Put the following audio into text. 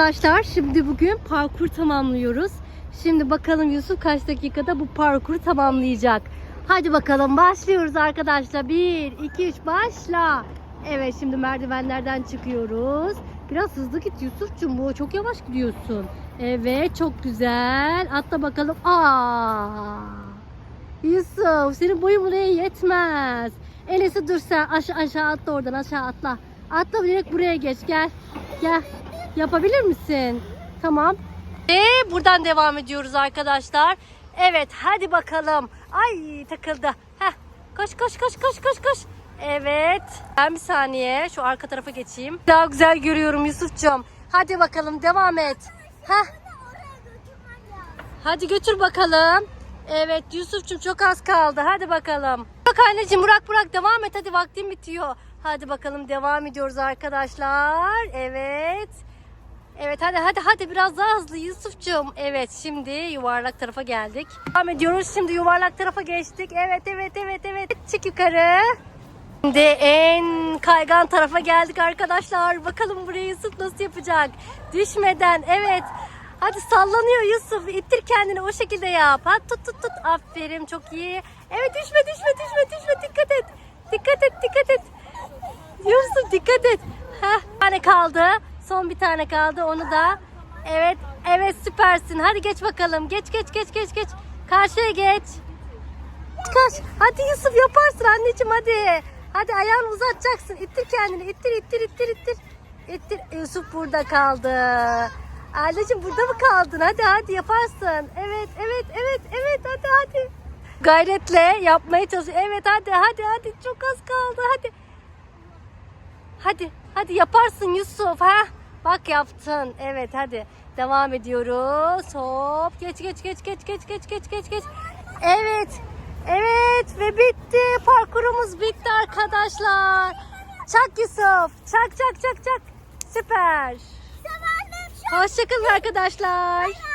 Arkadaşlar şimdi bugün parkur tamamlıyoruz. Şimdi bakalım Yusuf kaç dakikada bu parkuru tamamlayacak. Hadi bakalım başlıyoruz arkadaşlar. 1, 2, 3 başla. Evet şimdi merdivenlerden çıkıyoruz. Biraz hızlı git Yusuf'cum bu çok yavaş gidiyorsun. Evet çok güzel. Atla bakalım. Aa! Yusuf senin boyun buraya yetmez. Elesi dur sen aşağı aşağı atla oradan aşağı atla. Atla direkt buraya geç gel. Gel. Yapabilir misin? Tamam. Ve buradan devam ediyoruz arkadaşlar. Evet hadi bakalım. Ay takıldı. Heh. Koş koş koş koş koş koş. Evet. Ben bir saniye şu arka tarafa geçeyim. Daha güzel görüyorum Yusuf'cum. Hadi bakalım devam et. Heh. Hadi götür bakalım. Evet Yusuf'cum çok az kaldı. Hadi bakalım. Bak anneciğim bırak bırak devam et. Hadi vaktin bitiyor. Hadi bakalım devam ediyoruz arkadaşlar. Evet. Evet hadi hadi hadi biraz daha hızlı Yusuf'cum. Evet şimdi yuvarlak tarafa geldik. Devam ediyoruz. Şimdi yuvarlak tarafa geçtik. Evet evet evet evet. Çık yukarı. Şimdi en kaygan tarafa geldik arkadaşlar. Bakalım burayı Yusuf nasıl yapacak? Düşmeden evet. Hadi sallanıyor Yusuf. İttir kendini o şekilde yap. Ha, tut tut tut. Aferin çok iyi. Evet düşme düşme düşme düşme. Dikkat et. Dikkat et dikkat et. Yusuf dikkat et. Heh, tane kaldı. Son bir tane kaldı. Onu da. Evet. Evet süpersin. Hadi geç bakalım. Geç geç geç geç geç. Karşıya geç. Kaç. Hadi Yusuf yaparsın anneciğim hadi. Hadi ayağını uzatacaksın. İttir kendini. İttir ittir ittir ittir. İttir. Yusuf burada kaldı. Anneciğim burada mı kaldın? Hadi hadi yaparsın. Evet evet evet evet hadi hadi. Gayretle yapmaya çalışıyor. Evet hadi hadi hadi çok az kaldı hadi. Hadi hadi yaparsın Yusuf ha. Bak yaptın. Evet hadi. Devam ediyoruz. Hop geç geç geç geç geç geç geç geç geç. Evet. Evet ve bitti. Parkurumuz bitti arkadaşlar. Çak Yusuf. Çak çak çak çak. Süper. Hoşçakalın arkadaşlar.